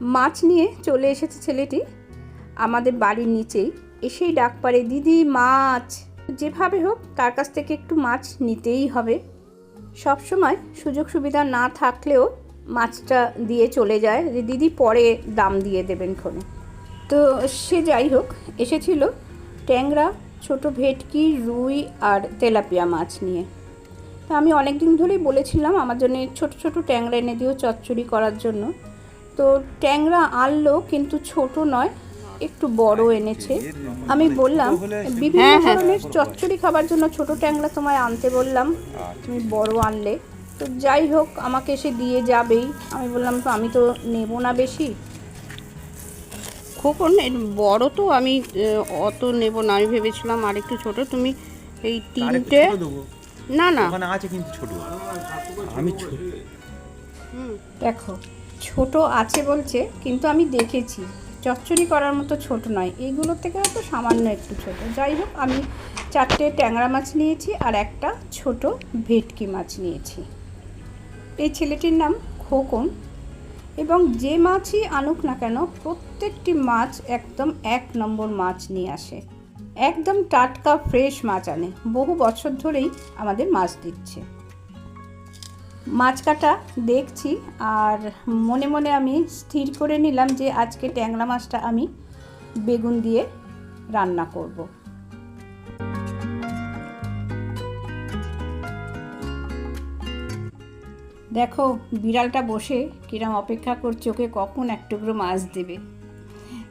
মাছ নিয়ে চলে এসেছে ছেলেটি। আমাদের বাড়ির নিচেই। এসেই ডাক পারে দিদি, মাছ! যেভাবে হোক, তার কাছ থেকে একটু মাছ নিতেই হবে। সব সময় সুযোগ সুবিধা না থাকলেও মাছটা দিয়ে চলে যায়। যে দিদি, পরে দাম দিয়ে দেবেন ক্ষণে তো সে যাই হোক, এসেছিল ট্যাংরা, ছোট ভেটকি, রুই আর তেলাপিয়া মাছ নিয়ে। তো আমি অনেক দিন ধরেই বলেছিলাম আমার জন্য ছোট ছোট ট্যাংরা এনে দিও চচ্চড়ি করার জন্য। তো ট্যাংরা আনলো কিন্তু ছোট নয় একটু বড় এনেছে। আমি বললাম বিভিন্ন ধরনের চচ্চড়ি খাবার জন্য ছোট ট্যাংরা তোমায় আনতে বললাম তুমি বড় আনলে। তো যাই হোক আমাকে এসে দিয়ে যাবেই। আমি বললাম তো আমি তো নেব না বেশি। খোকন বড় তো আমি অত নেব না। আমি ভেবেছিলাম আর একটু ছোট। তুমি এই তিনটে না না। ওখানে আছে কিন্তু ছোট। আমি ছোট। দেখো ছোট আছে বলছে, কিন্তু আমি দেখেছি। চচ্চড়ি করার মতো ছোট নয়। এইগুলোর থেকে হয়তো সামান্য একটু ছোট। যাই হোক, আমি চারটে ট্যাংরা মাছ নিয়েছি আর একটা ছোট ভেটকি মাছ নিয়েছি। এই ছেলেটির নাম খোকন এবং যে মাছই আনুক না কেন, প্রত্যেকটি মাছ একদম এক নম্বর মাছ নিয়ে আসে। একদম টাটকা, ফ্রেশ মাছ আনে। বহু বছর ধরেই আমাদের মাছ দিচ্ছে। মাছ কাটা দেখছি আর মনে মনে আমি স্থির করে নিলাম যে আজকে ট্যাংরা মাছটা আমি বেগুন দিয়ে রান্না করব। দেখো, বিড়ালটা বসে কিরম অপেক্ষা করছে, ওকে কখন এক টুকরো মাছ দেবে?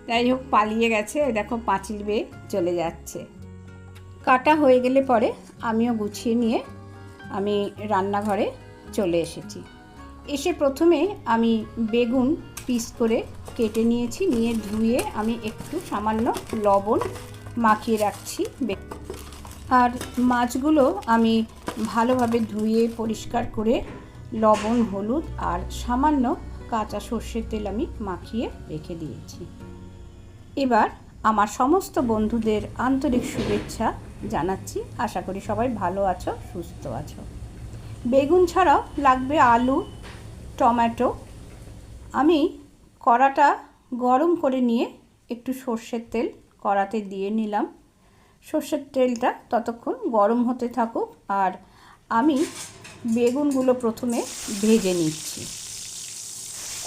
যাই হোক, পালিয়ে গেছে, দেখো পাঁচিল বেয়ে চলে যাচ্ছে। কাটা হয়ে গেলে পরে আমিও গুছিয়ে নিয়ে আমি রান্নাঘরে চলে এসেছি। এসে প্রথমে আমি বেগুন পিস করে কেটে নিয়েছি, নিয়ে ধুয়ে আমি একটু সামান্য লবণ মাখিয়ে রাখছি। আর মাছগুলো আমি ভালোভাবে ধুয়ে পরিষ্কার করে লবণ, হলুদ আর সামান্য কাঁচা সর্ষের তেল আমি মাখিয়ে রেখে দিয়েছি। এবার আমার সমস্ত বন্ধুদের আন্তরিক শুভেচ্ছা জানাচ্ছি। আশা করি সবাই ভালো আছো, সুস্থ আছো। বেগুন ছাড়াও লাগবে আলু, টমেটো। আমি কড়াটা গরম করে নিয়ে একটু সর্ষের তেল কড়াতে দিয়ে নিলাম। সর্ষের তেলটা ততক্ষণ গরম হতে থাকুক আর আমি বেগুনগুলো প্রথমে ভেজে নিচ্ছি।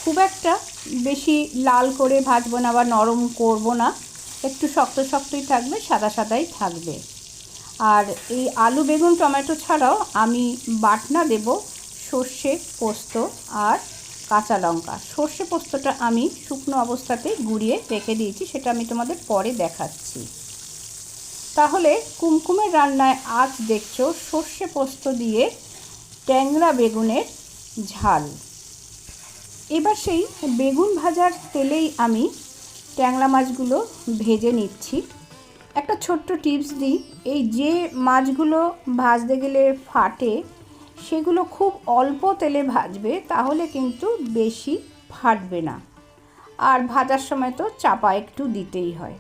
খুব একটা বেশি লাল করে ভাজবো না বা নরম করব না। একটু শক্ত শক্তই থাকবে, সাদা সাদাই থাকবে। আর এই আলু, বেগুন, টমেটো ছাড়াও আমি বাটনা দেব সর্ষে পোস্ত আর কাঁচা লঙ্কা। সর্ষে পোস্তটা আমি শুকনো অবস্থাতে গুঁড়িয়ে রেখে দিয়েছি, সেটা আমি তোমাদের পরে দেখাচ্ছি। তাহলে কুমকুমের রান্নায় আজ দেখছ সর্ষে পোস্ত দিয়ে ট্যাংরা বেগুনের ঝাল। এবার সেই বেগুন ভাজার তেলেই আমি ট্যাংরা মাছগুলো ভেজে নিচ্ছি। একটা ছোট্ট টিপস দিই, এই যে মাছগুলো ভাজতে গেলে ফাটে, সেগুলো খুব অল্প তেলে ভাজবে, তাহলে কিন্তু বেশি ফাটবে না। আর ভাজার সময় তো চাপা একটু দিতেই হয়।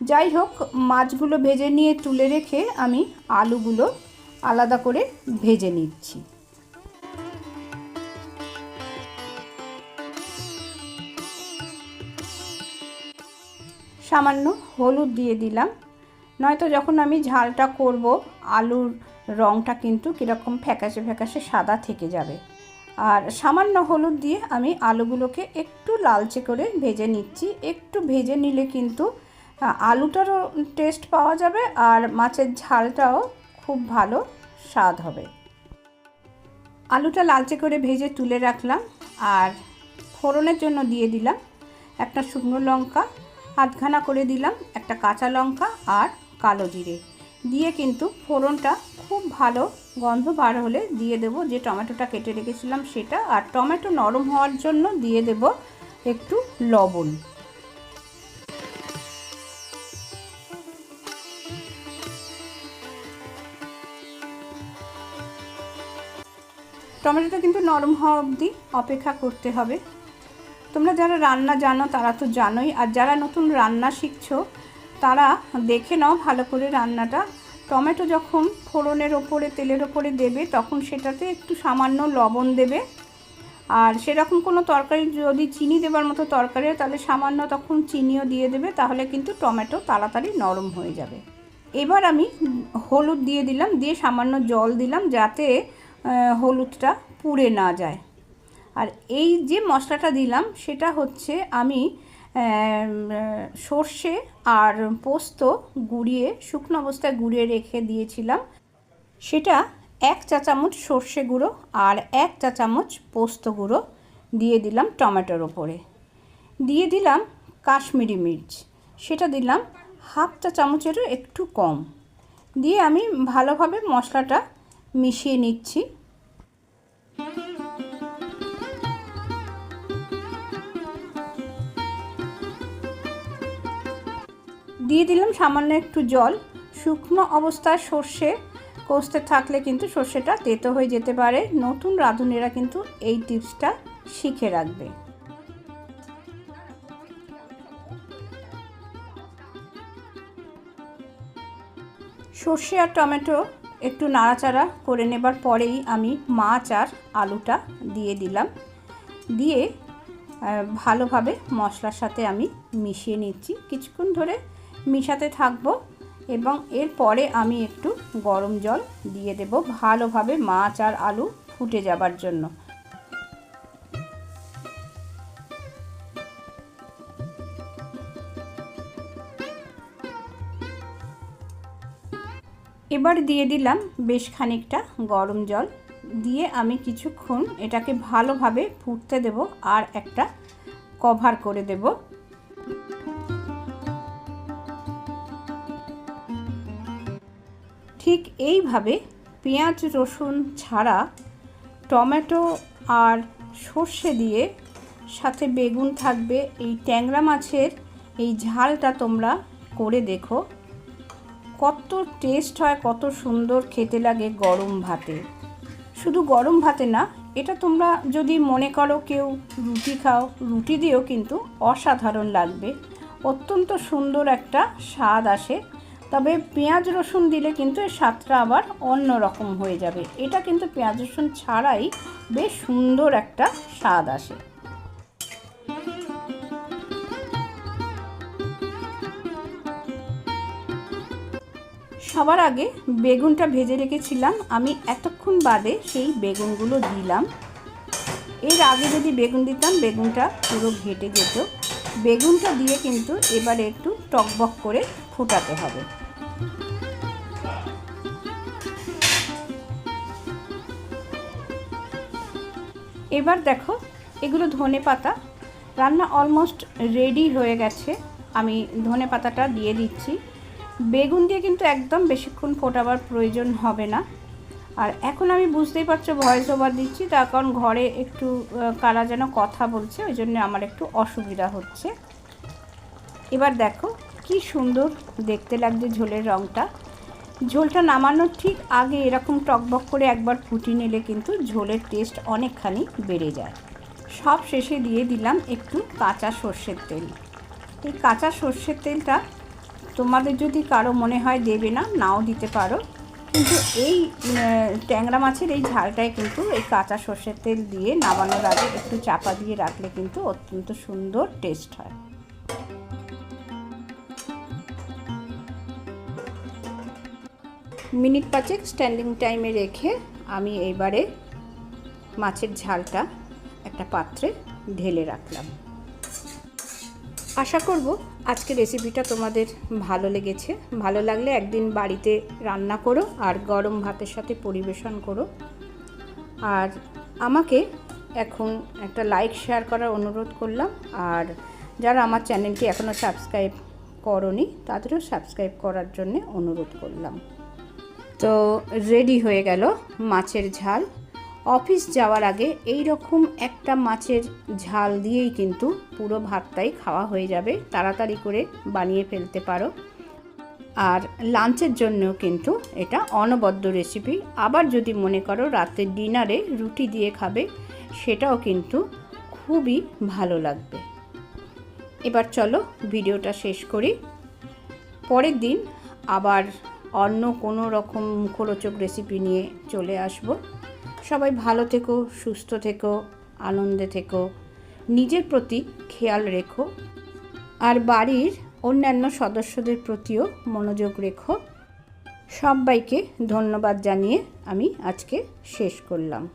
যাই হোক, মাছগুলো ভেজে নিয়ে তুলে রেখে আমি আলুগুলো আলাদা করে ভেজে নিচ্ছি। সামান্য হলুদ দিয়ে দিলাম। নয়তো যখন আমি ঝালটা করব, আলুর রঙটা কিন্তু কীরকম ফ্যাকাশে ফ্যাকাশে সাদা থেকে যাবে। আর সামান্য হলুদ দিয়ে আমি আলুগুলোকে একটু লালচে করে ভেজে নিচ্ছি। একটু ভেজে নিলে কিন্তু আলুটারও টেস্ট পাওয়া যাবে আর মাছের ঝালটাও খুব ভালো স্বাদ হবে। আলুটা লালচে করে ভেজে তুলে রাখলাম আর ফোড়নের জন্য দিয়ে দিলাম একটা শুকনো লঙ্কা, আধখানা করে দিলাম একটা কাঁচা লঙ্কা আর কালো জিরে। দিয়ে কিন্তু ফোড়নটা খুব ভালো গন্ধ বার হলে দিয়ে দেব। যে টমেটোটা কেটে রেখেছিলাম সেটা আর টমেটো নরম হওয়ার জন্য দিয়ে দেব একটু লবণ। টমেটোটা কিন্তু নরম হওয়া অবধি অপেক্ষা করতে হবে। তোমরা যারা রান্না জানো তারা তো জানোই। আর যারা নতুন রান্না শিখছো তারা দেখে নাও ভালো করে রান্নাটা। টমেটো যখন ফোড়নের ওপরে তেলের ওপরে দেবে তখন সেটাতে একটু সামান্য লবণ দেবে। আর সেরকম কোনো তরকারি যদি চিনি দেবার মতো তরকারি তাহলে সামান্য তখন চিনিও দিয়ে দেবে তাহলে কিন্তু টমেটো তাড়াতাড়ি নরম হয়ে যাবে। এবার আমি হলুদ দিয়ে দিলাম দিয়ে সামান্য জল দিলাম যাতে হলুদটা পুড়ে না যায়। আর এই যে মশলাটা দিলাম সেটা হচ্ছে আম, সর্ষে আর পোস্ত গুঁড়িয়ে, শুকনো অবস্থায় গুঁড়িয়ে রেখে দিয়েছিলাম। সেটা এক চা চামচ সর্ষে গুঁড়ো আর এক চা চামচ পোস্ত গুঁড়ো দিয়ে দিলাম টমেটোর ওপরে। দিয়ে দিলাম কাশ্মীরি মির্চ। সেটা দিলাম হাফ চা চামচেরও একটু কম। দিয়ে আমি ভালোভাবে মশলাটা মিশিয়ে নিচ্ছি। দিয়ে দিলাম সামান্য একটু জল। শুকনো অবস্থায় সর্ষে কষতে থাকলে কিন্তু সর্ষেটা তেতো হয়ে যেতে পারে। নতুন রাঁধুনিরা কিন্তু এই টিপসটা শিখে রাখবে। সর্ষে আর টমেটো একটু নাড়াচাড়া করে নেবার পরেই আমি মাছ আর আলুটা দিয়ে দিলাম। দিয়ে ভালোভাবে মশলার সাথে আমি মিশিয়ে নিচ্ছি। কিছুক্ষণ ধরে মিশাতে থাকব এবং এরপরে আমি একটু গরম জল দিয়ে দেব ভালোভাবে মাছ আর আলু ফুটে যাবার জন্য। এবার দিয়ে দিলাম বেশ খানিকটা গরম জল। দিয়ে আমি কিছুক্ষণ এটাকে ভালোভাবে ফুটতে দেব আর একটা কভার করে দেব। ঠিক এইভাবে পেঁয়াজ, রসুন ছাড়া টমেটো আর সর্ষে দিয়ে সাথে বেগুন থাকবে। এই ট্যাংরা মাছের এই ঝালটা তোমরা করে দেখো। কত টেস্ট হয়, কত সুন্দর খেতে লাগে গরম ভাতে। শুধু গরম ভাতে না, এটা তোমরা যদি মনে করো কেউ রুটি খাও, রুটি দিয়েও কিন্তু অসাধারণ লাগবে। অত্যন্ত সুন্দর একটা স্বাদ আসে। তবে পেঁয়াজ রসুন দিলে কিন্তু এর স্বাদটা আবার অন্য রকম হয়ে যাবে। এটা কিন্তু পেঁয়াজ রসুন ছাড়াই বেশ সুন্দর একটা স্বাদ আসে। সবার আগে বেগুনটা ভেজে রেখেছিলাম। আমি এতক্ষণ বাদে সেই বেগুনগুলো দিলাম। এর আগে যদি বেগুন দিতাম, বেগুনটা পুরো ঘেটে যেত। বেগুনটা দিয়ে কিন্তু এবারে একটু টকবক করে ফোটাতে হবে। এবার দেখো, এগুলো ধনে পাতা। রান্না অলমোস্ট রেডি হয়ে গেছে। আমি ধনে পাতাটা দিয়ে দিচ্ছি। বেগুন দিয়ে কিন্তু একদম বেশিক্ষণ ফোটাবার প্রয়োজন হবে না। আর এখন আমি বুঝতেই পারছ ভয়েস ওভার দিচ্ছি। তার কারণ ঘরে একটু কারা যেন কথা বলছে, ওই জন্য আমার একটু অসুবিধা হচ্ছে। এবার দেখো কি সুন্দর দেখতে লাগছে ঝোলের রঙটা ঝোলটা নামানোর ঠিক আগে এরকম টকবক করে একবার ফুটিয়ে নিলে কিন্তু ঝোলের টেস্ট অনেকখানি বেড়ে যায়। সব শেষে দিয়ে দিলাম একটু কাঁচা সর্ষের তেল। এই কাঁচা সর্ষের তেলটা তোমাদের যদি কারও মনে হয় দেবে না, নাও দিতে পারো। কিন্তু এই ট্যাংরা মাছের এই ঝালটায় কিন্তু এই কাঁচা সর্ষের তেল দিয়ে নামানোর আগে একটু চাপা দিয়ে রাখলে কিন্তু অত্যন্ত সুন্দর টেস্ট হয়। মিনিট পাঁচেক স্ট্যান্ডিং টাইমে রেখে আমি এইবারে মাছের ঝালটা একটা পাত্রে ঢেলে রাখলাম। আশা করব আজকে রেসিপিটা তোমাদের ভালো লেগেছে। ভালো লাগলে একদিন বাড়িতে রান্না করো আর গরম ভাতের সাথে পরিবেশন করো। আর আমাকে এখন একটা লাইক, শেয়ার করার অনুরোধ করলাম। আর যারা আমার চ্যানেলটি এখনও সাবস্ক্রাইব করনি, তাদেরও সাবস্ক্রাইব করার জন্য অনুরোধ করলাম। তো রেডি হয়ে গেল মাছের ঝাল। অফিস যাওয়ার আগে এই রকম একটা মাছের ঝাল দিয়েই কিন্তু পুরো ভাতটাই খাওয়া হয়ে যাবে। তাড়াতাড়ি করে বানিয়ে ফেলতে পারো। আর লাঞ্চের জন্যও কিন্তু এটা অনবদ্য রেসিপি আবার যদি মনে করো রাতে ডিনারে রুটি দিয়ে খাবে, সেটাও কিন্তু খুবই ভালো লাগবে। এবার চলো ভিডিওটা শেষ করি। পরের দিন আবার অন্য কোনো রকম মুখরোচক রেসিপি নিয়ে চলে আসব। সবাই ভালো থেকো, সুস্থ থেকো, আনন্দে থেকো, নিজের প্রতি খেয়াল রেখো আর বাড়ির অন্যান্য সদস্যদের প্রতিও মনোযোগ রেখো। সবাইকে ধন্যবাদ জানিয়ে আমি আজকে শেষ করলাম।